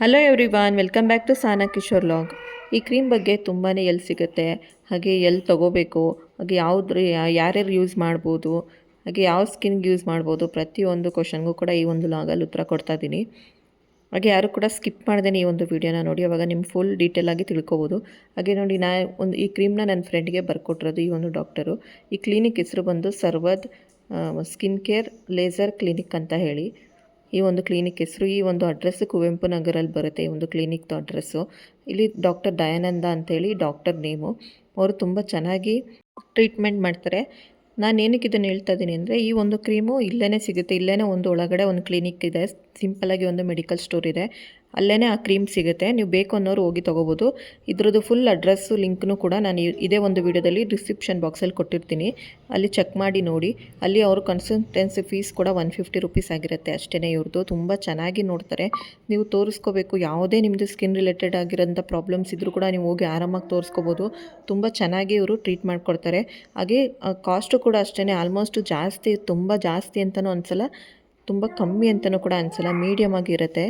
Hello every welcome back to Sana Kishore vlog ಈ cream ಬಗ್ಗೆ ತುಂಬಾ ಎಲ್ಲಿ ಸಿಗುತ್ತೆ. ಹಾಗೆ ಎಲ್ಲಿ ತೊಗೋಬೇಕು. ಹಾಗೆ ಯಾವುದ್ರ ಯಾರ್ಯಾರು ಯೂಸ್ ಮಾಡ್ಬೋದು. ಹಾಗೆ ಯಾವ ಸ್ಕಿನ್ಗೆ ಯೂಸ್ ಮಾಡ್ಬೋದು ಪ್ರತಿಯೊಂದು ಕ್ವಶನ್ಗೂ ಕೂಡ ಈ ಒಂದು ಲಾಗಲ್ಲಿ ಉತ್ತರ ಕೊಡ್ತಾ ಇದ್ದೀನಿ. ಹಾಗೆ ಯಾರು ಕೂಡ ಸ್ಕಿಪ್ ಮಾಡ್ದೇನೆ ಈ ಒಂದು ವಿಡಿಯೋನ ನೋಡಿ, ಅವಾಗ ನಿಮ್ಮ ಫುಲ್ ಡೀಟೇಲ್ ಆಗಿ ತಿಳ್ಕೊಬೋದು. ಹಾಗೆ ನೋಡಿ, ನಾ ಒಂದು ಈ ಕ್ರೀಮ್ನ ನನ್ನ ಫ್ರೆಂಡ್ಗೆ ಬರ್ಕೊಟ್ಟಿರೋದು ಈ ಒಂದು ಡಾಕ್ಟರು ಈ ಕ್ಲಿನಿಕ್ ಹೆಸರು ಬಂದು ಸರ್ವದ್ ಸ್ಕಿನ್ ಕೇರ್ ಲೇಸರ್ ಕ್ಲಿನಿಕ್ ಅಂತ ಹೇಳಿ. ಈ ಒಂದು ಕ್ಲಿನಿಕ್ ಹೆಸರು, ಈ ಒಂದು ಅಡ್ರೆಸ್ ಕುವೆಂಪು ನಗರಲ್ಲಿ ಬರುತ್ತೆ, ಈ ಒಂದು ಕ್ಲಿನಿಕ್ದು ಅಡ್ರೆಸ್ಸು ಇಲ್ಲಿ ಡಾಕ್ಟರ್ ದಯಾನಂದ ಅಂತೇಳಿ ಡಾಕ್ಟರ್ ನೇಮು. ಅವರು ತುಂಬ ಚೆನ್ನಾಗಿ ಟ್ರೀಟ್ಮೆಂಟ್ ಮಾಡ್ತಾರೆ. ನಾನು ಏನಕ್ಕೆ ಇದನ್ನು ಹೇಳ್ತಾ ಇದ್ದೀನಿ ಅಂದರೆ, ಈ ಒಂದು ಕ್ರೀಮು ಇಲ್ಲೇ ಸಿಗುತ್ತೆ ಇಲ್ಲೇ ಒಂದು ಒಳಗಡೆ ಒಂದು ಕ್ಲಿನಿಕ್ ಇದೆ ಸಿಂಪಲ್ಲಾಗಿ ಒಂದು ಮೆಡಿಕಲ್ ಸ್ಟೋರ್ ಇದೆ. ಅಲ್ಲೇ ಆ ಕ್ರೀಮ್ ಸಿಗುತ್ತೆ. ನೀವು ಬೇಕು ಅನ್ನೋರು ಹೋಗಿ ತೊಗೋಬೋದು. ಇದ್ರದ್ದು ಫುಲ್ ಅಡ್ರೆಸ್ಸು ಲಿಂಕ್ನು ಕೂಡ ನಾನು ಇದೇ ಒಂದು ವಿಡಿಯೋದಲ್ಲಿ ಡಿಸ್ಕ್ರಿಪ್ಷನ್ ಬಾಕ್ಸಲ್ಲಿ ಕೊಟ್ಟಿರ್ತೀನಿ. ಅಲ್ಲಿ ಚೆಕ್ ಮಾಡಿ ನೋಡಿ. ಅಲ್ಲಿ ಅವರು ಕನ್ಸಲ್ಟೆನ್ಸಿ ಫೀಸ್ ಕೂಡ ಒನ್ ಫಿಫ್ಟಿ ರುಪೀಸ್ ಆಗಿರುತ್ತೆ ಅಷ್ಟೇ ಇವ್ರದ್ದು ತುಂಬ ಚೆನ್ನಾಗಿ ನೋಡ್ತಾರೆ. ನೀವು ತೋರಿಸ್ಕೋಬೇಕು. ಯಾವುದೇ ನಿಮ್ಮದು ಸ್ಕಿನ್ ರಿಲೇಟೆಡ್ ಆಗಿರೋಂಥ ಪ್ರಾಬ್ಲಮ್ಸ್ ಇದ್ದರೂ ಕೂಡ ನೀವು ಹೋಗಿ ಆರಾಮಾಗಿ ತೋರಿಸ್ಕೋಬೋದು. ತುಂಬ ಚೆನ್ನಾಗಿ ಇವರು ಟ್ರೀಟ್ ಮಾಡಿಕೊಡ್ತಾರೆ. ಹಾಗೆ ಕಾಸ್ಟು ಕೂಡ ಅಷ್ಟೇ ಆಲ್ಮೋಸ್ಟ್ ಜಾಸ್ತಿ, ತುಂಬ ಜಾಸ್ತಿ ಅಂತಲೂ ಅನಿಸಲ್ಲ. ತುಂಬ ಕಮ್ಮಿ ಅಂತಲೂ ಕೂಡ ಅನಿಸಲ್ಲ. ಮೀಡಿಯಮ್ ಆಗಿರುತ್ತೆ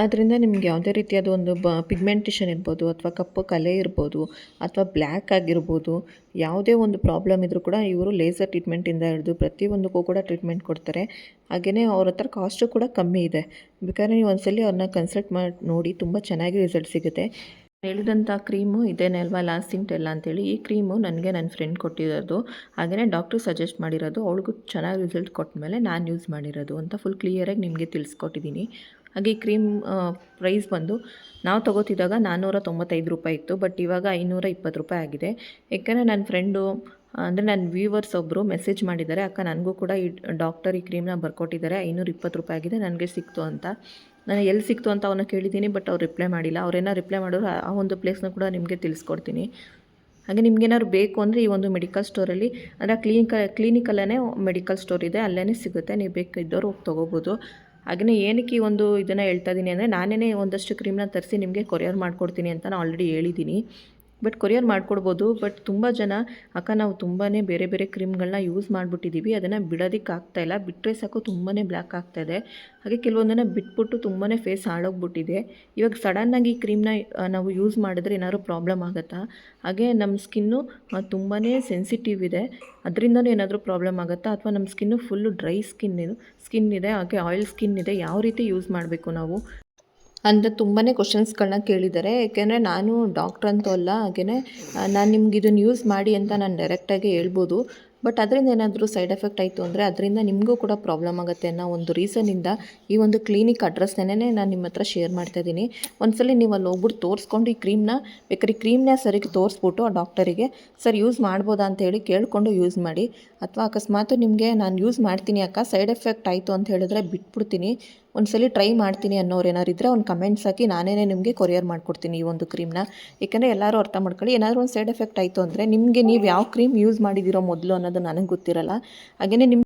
ಆದ್ದರಿಂದ ನಿಮ್ಗೆ ಯಾವುದೇ ರೀತಿಯಾದ ಒಂದು ಬ ಪಿಗ್ಮೆಂಟೇಷನ್ ಇರ್ಬೋದು ಅಥವಾ ಕಪ್ಪು ಕಲೆ ಇರ್ಬೋದು ಅಥವಾ ಬ್ಲ್ಯಾಕ್ ಆಗಿರ್ಬೋದು, ಯಾವುದೇ ಒಂದು ಪ್ರಾಬ್ಲಮ್ ಇದ್ದರೂ ಕೂಡ ಇವರು ಲೇಸರ್ ಟ್ರೀಟ್ಮೆಂಟಿಂದ ಹಿಡಿದು ಪ್ರತಿಯೊಂದಕ್ಕೂ ಕೂಡ ಟ್ರೀಟ್ಮೆಂಟ್ ಕೊಡ್ತಾರೆ. ಹಾಗೆಯೇ ಅವ್ರ ಹತ್ರ ಕಾಸ್ಟು ಕೂಡ ಕಮ್ಮಿ ಇದೆ. ಬೇಕಾದ್ರೆ ನೀವು ಒಂದ್ಸಲಿ ಅವ್ರನ್ನ ಕನ್ಸಲ್ಟ್ ಮಾಡಿ, ನೋಡಿ ತುಂಬ ಚೆನ್ನಾಗಿ ರಿಸಲ್ಟ್ ಸಿಗುತ್ತೆ. ಹೇಳಿದಂಥ ಕ್ರೀಮು ಇದೇನೆ ಅಲ್ವಾ ಲಾಸ್ಟಿಂಟೆಲ್ಲ ಅಂತೇಳಿ, ಈ ಕ್ರೀಮು ನನಗೆ ನನ್ನ ಫ್ರೆಂಡ್ ಕೊಟ್ಟಿರೋದು. ಹಾಗೆಯೇ ಡಾಕ್ಟ್ರು ಸಜೆಸ್ಟ್ ಮಾಡಿರೋದು, ಅವಳಿಗೂ ಚೆನ್ನಾಗಿ ರಿಸಲ್ಟ್ ಕೊಟ್ಟ ಮೇಲೆ ನಾನು ಯೂಸ್ ಮಾಡಿರೋದು ಅಂತ ಫುಲ್ ಕ್ಲಿಯರಾಗಿ ನಿಮಗೆ ತಿಳಿಸ್ಕೊಟ್ಟಿದ್ದೀನಿ ಹಾಗೆ ಕ್ರೀಮ್ ಪ್ರೈಸ್ ಬಂದು ನಾವು ತೊಗೋತಿದ್ದಾಗ ನಾನ್ನೂರ ತೊಂಬತ್ತೈದು ರೂಪಾಯಿ ಇತ್ತು, ಬಟ್ ಇವಾಗ ಐನೂರ ಇಪ್ಪತ್ತು ರೂಪಾಯಿ ಆಗಿದೆ. ಯಾಕೆಂದರೆ ನನ್ನ ಫ್ರೆಂಡು, ಅಂದರೆ ನನ್ನ ವ್ಯೂವರ್ಸ್ ಒಬ್ಬರು ಮೆಸೇಜ್ ಮಾಡಿದ್ದಾರೆ, ಅಕ್ಕ, ನನಗೂ ಕೂಡ ಈ ಡಾಕ್ಟರ್ ಈ ಕ್ರೀಮ್ನ ಬರ್ಕೊಟ್ಟಿದ್ದಾರೆ ಐನೂರ ಇಪ್ಪತ್ತು ರೂಪಾಯಿ ಆಗಿದೆ, ನನಗೆ ಸಿಕ್ತು ಅಂತ. ನಾನು ಎಲ್ಲಿ ಸಿಕ್ತು ಅಂತ ಅವನ್ನ ಕೇಳಿದ್ದೀನಿ, ಬಟ್ ಅವ್ರು ರಿಪ್ಲೈ ಮಾಡಿಲ್ಲ. ಅವ್ರೇನೋ ರಿಪ್ಲೈ ಮಾಡೋರು ಆ ಒಂದು ಪ್ಲೇಸ್ನ ಕೂಡ ನಿಮಗೆ ತಿಳಿಸ್ಕೊಡ್ತೀನಿ. ಹಾಗೆ ನಿಮ್ಗೇನಾದ್ರು ಬೇಕು ಅಂದರೆ ಈ ಒಂದು ಮೆಡಿಕಲ್ ಸ್ಟೋರಲ್ಲಿ, ಅಂದರೆ ಕ್ಲಿನಿಕ ಕ್ಲಿನಿಕಲ್ಲೇ ಮೆಡಿಕಲ್ ಸ್ಟೋರ್ ಇದೆ ಅಲ್ಲೇ ಸಿಗುತ್ತೆ. ನೀವು ಬೇಕಿದ್ದವ್ರು ಹೋಗಿ ತೊಗೋಬೋದು. ಹಾಗೆಯೇ ಏನಕ್ಕೆ ಒಂದು ಇದನ್ನು ಹೇಳ್ತಾ ಇದ್ದೀನಿ ಅಂದರೆ ನಾನೇ ಒಂದಷ್ಟು ಕ್ರೀಮ್ನ ತರಿಸಿ ನಿಮಗೆ ಕೊರಿಯರ್ ಮಾಡಿಕೊಡ್ತೀನಿ ಅಂತ ನಾನು ಆಲ್ರೆಡಿ ಹೇಳಿದ್ದೀನಿ ಬಟ್ ಕೊರಿಯರ್ ಮಾಡಿಕೊಡ್ಬೋದು. ಬಟ್ ತುಂಬ ಜನ, ಅಕ್ಕ ನಾವು ತುಂಬಾ ಬೇರೆ ಬೇರೆ ಕ್ರೀಮ್ಗಳನ್ನ ಯೂಸ್ ಮಾಡಿಬಿಟ್ಟಿದ್ದೀವಿ ಅದನ್ನು ಬಿಡೋದಕ್ಕೆ ಆಗ್ತಾಯಿಲ್ಲ ಬಿಟ್ಟರೆ ಸಾಕು ತುಂಬಾ ಬ್ಲ್ಯಾಕ್ ಆಗ್ತಾಯಿದೆ ಹಾಗೆ ಕೆಲವೊಂದನ್ನು ಬಿಟ್ಬಿಟ್ಟು ತುಂಬಾ ಫೇಸ್ ಹಾಳೋಗ್ಬಿಟ್ಟಿದೆ. ಇವಾಗ ಸಡನ್ನಾಗಿ ಈ ಕ್ರೀಮ್ನ ನಾವು ಯೂಸ್ ಮಾಡಿದ್ರೆ ಏನಾದರೂ ಪ್ರಾಬ್ಲಮ್ ಆಗುತ್ತಾ? ಹಾಗೆ ನಮ್ಮ ಸ್ಕಿನ್ನು ತುಂಬಾ ಸೆನ್ಸಿಟಿವ್ ಇದೆ. ಅದರಿಂದನೂ ಏನಾದರೂ ಪ್ರಾಬ್ಲಮ್ ಆಗುತ್ತಾ? ಅಥವಾ ನಮ್ಮ ಸ್ಕಿನ್ನು ಫುಲ್ಲು ಡ್ರೈ ಸ್ಕಿನ್ ಇದು, ಸ್ಕಿನ್ ಇದೆ. ಹಾಗೆ ಆಯಿಲ್ ಸ್ಕಿನ್ ಇದೆ. ಯಾವ ರೀತಿ ಯೂಸ್ ಮಾಡಬೇಕು ನಾವು? ಅಂತ ತುಂಬಾ ಕ್ವಶನ್ಸ್ಗಳನ್ನ ಕೇಳಿದ್ದಾರೆ. ಏಕೆಂದರೆ ನಾನು ಡಾಕ್ಟ್ರ್ ಅಂತೂ ಅಲ್ಲ ಹಾಗೆಯೇ ನಾನು ನಿಮ್ಗೆ ಇದನ್ನು ಯೂಸ್ ಮಾಡಿ ಅಂತ ನಾನು ಡೈರೆಕ್ಟಾಗಿ ಹೇಳ್ಬೋದು. ಬಟ್ ಅದರಿಂದ ಏನಾದರೂ ಸೈಡ್ ಎಫೆಕ್ಟ್ ಆಯಿತು ಅಂದರೆ ಅದರಿಂದ ನಿಮಗೂ ಕೂಡ ಪ್ರಾಬ್ಲಮ್ ಆಗುತ್ತೆ ಅನ್ನೋ ಒಂದು ರೀಸನಿಂದ ಈ ಒಂದು ಕ್ಲಿನಿಕ್ ಅಡ್ರೆಸ್ನೇ ನಾನು ನಿಮ್ಮ ಹತ್ರ ಶೇರ್ ಮಾಡ್ತಾ ಇದ್ದೀನಿ. ಒಂದ್ಸಲಿ ನೀವು ಅಲ್ಲಿ ಹೋಗ್ಬಿಟ್ಟು ತೋರಿಸ್ಕೊಂಡು ಈ ಕ್ರೀಮ್ನ ಬೇಕಾದ್ರೆ ಕ್ರೀಮ್ನ ಸರಿಗೆ ತೋರಿಸ್ಬಿಟ್ಟು ಆ ಡಾಕ್ಟರಿಗೆ ಸರ್ ಯೂಸ್ ಮಾಡ್ಬೋದಾ? ಅಂತ ಹೇಳಿ ಕೇಳಿಕೊಂಡು ಯೂಸ್ ಮಾಡಿ. ಅಥವಾ ಅಕಸ್ಮಾತ್ ನಿಮಗೆ ನಾನು ಯೂಸ್ ಮಾಡ್ತೀನಿ ಅಕ್ಕ ಸೈಡ್ ಎಫೆಕ್ಟ್ ಆಯಿತು ಅಂತ ಹೇಳಿದ್ರೆ ಬಿಟ್ಬಿಡ್ತೀನಿ. ಒಂದ್ಸಲಿ ಟ್ರೈ ಮಾಡ್ತೀನಿ ಅನ್ನೋರು ಏನಾರು ಇದ್ದರೆ ಒಂದು ಕಮೆಂಟ್ಸ್ ಹಾಕಿ ನಾನೇ ನಿಮಗೆ ಕೊರಿಯರ್ ಮಾಡಿಕೊಡ್ತೀನಿ ಈ ಒಂದು ಕ್ರೀಮ್ನ ಏಕೆಂದರೆ ಎಲ್ಲರೂ ಅರ್ಥ ಮಾಡ್ಕೊಳ್ಳಿ, ಏನಾದರೂ ಒಂದು ಸೈಡ್ ಎಫೆಕ್ಟ್ ಆಯಿತು ಅಂದರೆ ನಿಮಗೆ ನೀವು ಯಾವ ಕ್ರೀಮ್ ಯೂಸ್ ಮಾಡಿದ್ದೀರೋ ಮೊದಲು ಅನ್ನೋದು ನನಗೆ ಗೊತ್ತಿರಲ್ಲ. ಹಾಗೆಯೇ ನಿಮ್ಮ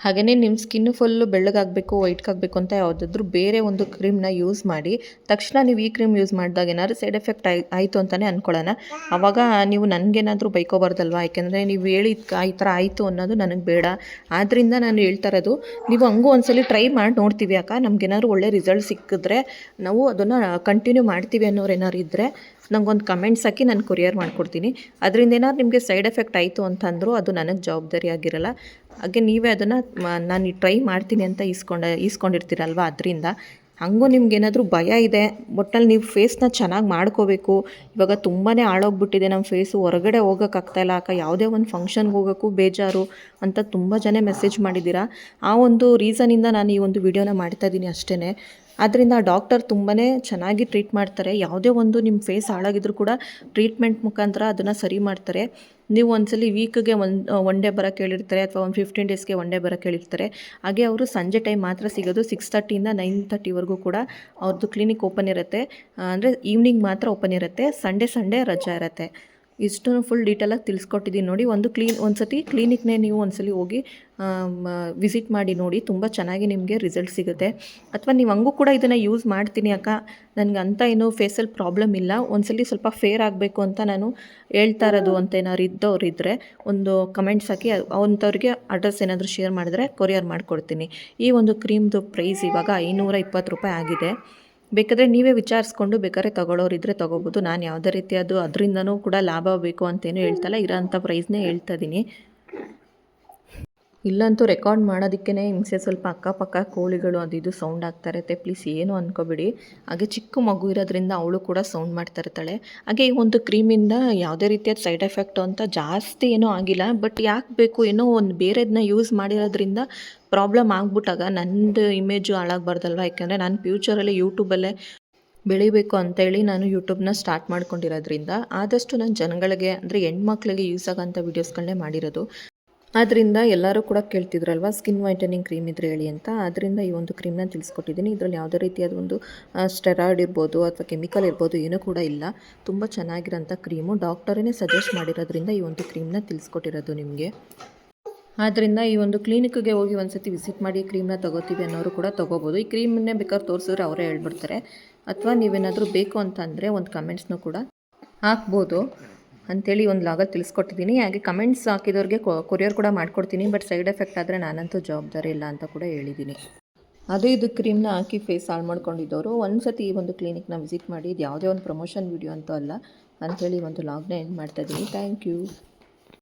ಹಾಗೆಯೇ ನಿಮ್ಮ ಸ್ಕಿನ್ನು ಫುಲ್ಲು ಬೆಳ್ಳಗಾಗಬೇಕು ವೈಟ್ಗಾಗಬೇಕು ಅಂತ ಯಾವುದಾದ್ರೂ ಬೇರೆ ಒಂದು ಕ್ರೀಮ್ನ ಯೂಸ್ ಮಾಡಿ, ತಕ್ಷಣ ನೀವು ಈ ಕ್ರೀಮ್ ಯೂಸ್ ಮಾಡಿದಾಗ ಏನಾದ್ರು ಸೈಡ್ ಎಫೆಕ್ಟ್ ಆಯ್, ಆಯಿತು ಅಂತಲೇ ಅಂದ್ಕೊಳ್ಳೋಣ ಆವಾಗ ನೀವು ನನಗೇನಾದರೂ ಬೈಕೋಬಾರ್ದಲ್ವಾ? ಯಾಕೆಂದರೆ ನೀವು ಹೇಳಿ ಈ ಥರ ಆಯಿತು ಅನ್ನೋದು ನನಗೆ ಬೇಡ. ಆದ್ದರಿಂದ ನಾನು ಹೇಳ್ತಾ ಇರೋದು, ನೀವು ಹಂಗೂ ಒಂದ್ಸಲಿ ಟ್ರೈ ಮಾಡಿ ನೋಡ್ತೀವಿ ಅಕ್ಕ. ನಮಗೇನಾದ್ರು ಒಳ್ಳೆ ರಿಸಲ್ಟ್ ಸಿಕ್ಕಿದ್ರೆ ನಾವು ಅದನ್ನು ಕಂಟಿನ್ಯೂ ಮಾಡ್ತೀವಿ ಅನ್ನೋರು ಏನಾರು ಇದ್ದರೆ ನಂಗೊಂದು ಕಮೆಂಟ್ಸ್ ಹಾಕಿ ನಾನು ಕೊರಿಯರ್ ಮಾಡಿಕೊಡ್ತೀನಿ. ಅದರಿಂದ ಏನಾದ್ರು ನಿಮಗೆ ಸೈಡ್ ಎಫೆಕ್ಟ್ ಆಯಿತು ಅಂತಂದರೂ ಅದು ನನಗೆ ಜವಾಬ್ದಾರಿ ಆಗಿರಲ್ಲ. ಹಾಗೆ ನೀವೇ ಅದನ್ನು ನಾನು ಟ್ರೈ ಮಾಡ್ತೀನಿ ಅಂತ ಈಸ್ಕೊಂಡ, ಈಸ್ಕೊಂಡಿರ್ತೀರಲ್ವ ಅದರಿಂದ. ಹಂಗೂ ನಿಮ್ಗೇನಾದರೂ ಭಯ ಇದೆ ಒಟ್ಟಲ್ಲಿ ನೀವು ಫೇಸ್ನ ಚೆನ್ನಾಗಿ ಮಾಡ್ಕೋಬೇಕು. ಇವಾಗ ತುಂಬಾ ಹಾಳೋಗ್ಬಿಟ್ಟಿದೆ ನಮ್ಮ ಫೇಸು ಹೊರಗಡೆ ಹೋಗೋಕ್ಕಾಗ್ತಾಯಿಲ್ಲ ಅಕ್ಕ ಯಾವುದೇ ಒಂದು ಫಂಕ್ಷನ್ಗೆ ಹೋಗೋಕ್ಕೂ ಬೇಜಾರು ಅಂತ ತುಂಬ ಜನ ಮೆಸೇಜ್ ಮಾಡಿದ್ದೀರಾ? ಆ ಒಂದು ರೀಸನಿಂದ ನಾನು ಈ ಒಂದು ವಿಡಿಯೋನ ಮಾಡ್ತಾ ಇದ್ದೀನಿ ಅಷ್ಟೇ ಆದ್ದರಿಂದ ಡಾಕ್ಟರ್ ತುಂಬಾ ಚೆನ್ನಾಗಿ ಟ್ರೀಟ್ ಮಾಡ್ತಾರೆ. ಯಾವುದೇ ಒಂದು ನಿಮ್ಮ ಫೇಸ್ ಹಾಳಾಗಿದ್ರು ಕೂಡ ಟ್ರೀಟ್ಮೆಂಟ್ ಮುಖಾಂತರ ಅದನ್ನು ಸರಿ ಮಾಡ್ತಾರೆ. ನೀವು ಒಂದ್ಸಲಿ ವೀಕ್ಗೆ ಒಂದು ಒನ್ ಡೇ ಬರೋಕ್ಕೆ ಹೇಳಿರ್ತಾರೆ ಅಥವಾ ಒಂದು ಫಿಫ್ಟೀನ್ ಡೇಸ್ಗೆ ಒನ್ ಡೇ ಬರೋಕ್ಕೆ ಹೇಳಿರ್ತಾರೆ. ಹಾಗೆ ಅವರು ಸಂಜೆ ಟೈಮ್ ಮಾತ್ರ ಸಿಗೋದು ಸಿಕ್ಸ್ ತರ್ಟಿಯಿಂದ ನೈನ್ ತರ್ಟಿವರೆಗೂ ಕೂಡ ಅವ್ರದ್ದು ಕ್ಲಿನಿಕ್ ಓಪನ್ ಇರುತ್ತೆ. ಅಂದರೆ ಈವ್ನಿಂಗ್ ಮಾತ್ರ ಓಪನ್ ಇರುತ್ತೆ. ಸಂಡೇ ಸಂಡೇ ರಜಾ ಇರುತ್ತೆ. ಇಷ್ಟು ಫುಲ್ ಡೀಟೇಲಾಗಿ ತಿಳಿಸ್ಕೊಟ್ಟಿದ್ದೀನಿ ನೋಡಿ. ಒಂದು ಕ್ಲೀನ್ ಒಂದು ಸತಿ ಕ್ಲಿನಿಕ್ನೇ ನೀವು ಒಂದ್ಸಲಿ ಹೋಗಿ ವಿಸಿಟ್ ಮಾಡಿ ನೋಡಿ. ತುಂಬ ಚೆನ್ನಾಗಿ ನಿಮಗೆ ರಿಸಲ್ಟ್ ಸಿಗುತ್ತೆ. ಅಥವಾ ನೀವು ಹಂಗೂ ಕೂಡ ಇದನ್ನು ಯೂಸ್ ಮಾಡ್ತೀನಿ ಅಕ್ಕ. ನನಗೆ ಅಂಥ ಏನೂ ಫೇಸಲ್ಲಿ ಪ್ರಾಬ್ಲಮ್ ಇಲ್ಲ. ಒಂದ್ಸಲಿ ಸ್ವಲ್ಪ ಫೇರ್ ಆಗಬೇಕು ಅಂತ ನಾನು ಹೇಳ್ತಾ ಇರೋದು ಅಂತ ಏನಾದ್ರು ಇದ್ದವ್ರು ಇದ್ದರೆ ಒಂದು ಕಮೆಂಟ್ಸ್ ಹಾಕಿ ಅಂಥವ್ರಿಗೆ ಅಡ್ರೆಸ್ ಏನಾದರೂ ಶೇರ್ ಮಾಡಿದ್ರೆ ಕೊರಿಯರ್ ಮಾಡಿಕೊಡ್ತೀನಿ. ಈ ಒಂದು ಕ್ರೀಮ್ದು ಪ್ರೈಸ್ ಇವಾಗ ಐನೂರ ಇಪ್ಪತ್ತು ರೂಪಾಯಿ ಆಗಿದೆ. ಬೇಕಾದರೆ ನೀವೇ ವಿಚಾರಿಸ್ಕೊಂಡು ಬೇಕಾದ್ರೆ ತಗೊಳ್ಳೋರಿದ್ರೆ ತೊಗೋಬೋದು. ನಾನು ಯಾವುದೇ ರೀತಿ ಅದು ಅದರಿಂದನೂ ಕೂಡ ಲಾಭ ಬೇಕು ಅಂತೇನು ಹೇಳ್ತಲ್ಲ ಇರೋಂಥ ಪ್ರೈಸ್ನೇ ಹೇಳ್ತಾ ಇದ್ದೀನಿ ಇಲ್ಲಂತೂ ರೆಕಾರ್ಡ್ ಮಾಡೋದಕ್ಕೇ ಹಿಂಸೆ, ಸ್ವಲ್ಪ ಅಕ್ಕಪಕ್ಕ ಕೋಳಿಗಳು ಅದು ಇದು ಸೌಂಡ್ ಆಗ್ತಾ ಇರುತ್ತೆ. ಪ್ಲೀಸ್ ಏನು ಅಂದ್ಕೋಬೇಡಿ ಹಾಗೆ ಚಿಕ್ಕ ಮಗು ಇರೋದ್ರಿಂದ ಅವಳು ಕೂಡ ಸೌಂಡ್ ಮಾಡ್ತಾ ಇರ್ತಾಳೆ. ಹಾಗೆ ಈ ಒಂದು ಕ್ರೀಮಿಂದ ಯಾವುದೇ ರೀತಿಯಾದ ಸೈಡ್ ಎಫೆಕ್ಟು ಅಂತ ಜಾಸ್ತಿ ಏನೂ ಆಗಿಲ್ಲ. ಬಟ್ ಯಾಕೆ ಬೇಕು ಏನೋ ಒಂದು ಬೇರೆದನ್ನ ಯೂಸ್ ಮಾಡಿರೋದ್ರಿಂದ ಪ್ರಾಬ್ಲಮ್ ಆಗ್ಬಿಟ್ಟಾಗ ನಂದು ಇಮೇಜು ಹಾಳಾಗಬಾರ್ದಲ್ವ ಯಾಕೆಂದರೆ ನಾನು ಫ್ಯೂಚರಲ್ಲಿ ಯೂಟ್ಯೂಬಲ್ಲೇ ಬೆಳಿಬೇಕು ಅಂತೇಳಿ ನಾನು ಯೂಟ್ಯೂಬ್ನ ಸ್ಟಾರ್ಟ್ ಮಾಡ್ಕೊಂಡಿರೋದ್ರಿಂದ ಆದಷ್ಟು ನಾನು ಜನಗಳಿಗೆ ಅಂದರೆ ಹೆಣ್ಮಕ್ಳಿಗೆ ಯೂಸ್ ಆಗೋಂಥ ವೀಡಿಯೋಸ್ಗಳನ್ನೇ ಮಾಡಿರೋದು. ಆದ್ದರಿಂದ ಎಲ್ಲರೂ ಕೂಡ ಕೇಳ್ತಿದ್ರಲ್ವಾ ಸ್ಕಿನ್ ವೈಟನಿಂಗ್ ಕ್ರೀಮ್ ಇದ್ರೆ ಹೇಳಿ ಅಂತ. ಆದ್ದರಿಂದ ಈ ಒಂದು ಕ್ರೀಮ್ನ ತಿಳಿಸ್ಕೊಟ್ಟಿದ್ದೀನಿ. ಇದರಲ್ಲಿ ಯಾವುದೇ ರೀತಿಯಾದ ಒಂದು ಸ್ಟೆರಾಯ್ಡ್ ಇರ್ಬೋದು ಅಥವಾ ಕೆಮಿಕಲ್ ಇರ್ಬೋದು ಏನೂ ಕೂಡ ಇಲ್ಲ. ತುಂಬ ಚೆನ್ನಾಗಿರೋಂಥ ಕ್ರೀಮು ಡಾಕ್ಟರೇ ಸಜೆಸ್ಟ್ ಮಾಡಿರೋದ್ರಿಂದ ಈ ಒಂದು ಕ್ರೀಮ್ನ ತಿಳಿಸ್ಕೊಟ್ಟಿರೋದು ನಿಮಗೆ. ಆದ್ದರಿಂದ ಈ ಒಂದು ಕ್ಲಿನಿಕ್ಗೆ ಹೋಗಿ ಒಂದ್ಸತಿ ವಿಸಿಟ್ ಮಾಡಿ ಕ್ರೀಮ್ನ ತೊಗೋತೀವಿ ಅನ್ನೋರು ಕೂಡ ತೊಗೋಬೋದು. ಈ ಕ್ರೀಮ್ನೇ ಬೇಕಾದ್ರೆ ತೋರಿಸಿದ್ರೆ ಅವರೇ ಹೇಳ್ಬಿಡ್ತಾರೆ. ಅಥವಾ ನೀವೇನಾದರೂ ಬೇಕು ಅಂತಂದರೆ ಒಂದು ಕಮೆಂಟ್ಸ್ನೂ ಕೂಡ ಹಾಕ್ಬೋದು. ಅಂಥೇಳಿ ಒಂದು ಲಾಗಲ್ಲಿ ತಿಳಿಸ್ಕೊಟ್ಟಿದ್ದೀನಿ. ಹಾಗೆ ಕಮೆಂಟ್ಸ್ ಹಾಕಿದವ್ರಿಗೆ ಕೊರಿಯರ್ ಕೂಡ ಮಾಡ್ಕೊಡ್ತೀನಿ. ಬಟ್ ಸೈಡ್ ಎಫೆಕ್ಟ್ ಆದರೆ ನಾನಂತೂ ಜವಾಬ್ದಾರಿ ಇಲ್ಲ ಅಂತ ಕೂಡ ಹೇಳಿದ್ದೀನಿ. ಅದೇ ಇದು ಕ್ರೀಮ್ನ ಹಾಕಿ ಫೇಸ್ ಹಾಳು ಮಾಡ್ಕೊಂಡಿದ್ದವರು. ಒಂದು ಸತಿ ಈ ಒಂದು ಕ್ಲಿನಿಕ್ನ ವಿಸಿಟ್ ಮಾಡಿ ಇದು ಯಾವುದೇ ಒಂದು ಪ್ರಮೋಷನ್ ವೀಡಿಯೋ ಅಂತೂ ಅಲ್ಲ ಅಂಥೇಳಿ ಒಂದು ಲಾಗ್ನ ಎಂಡ್ ಮಾಡ್ತಾಯಿದ್ದೀನಿ ಥ್ಯಾಂಕ್ ಯು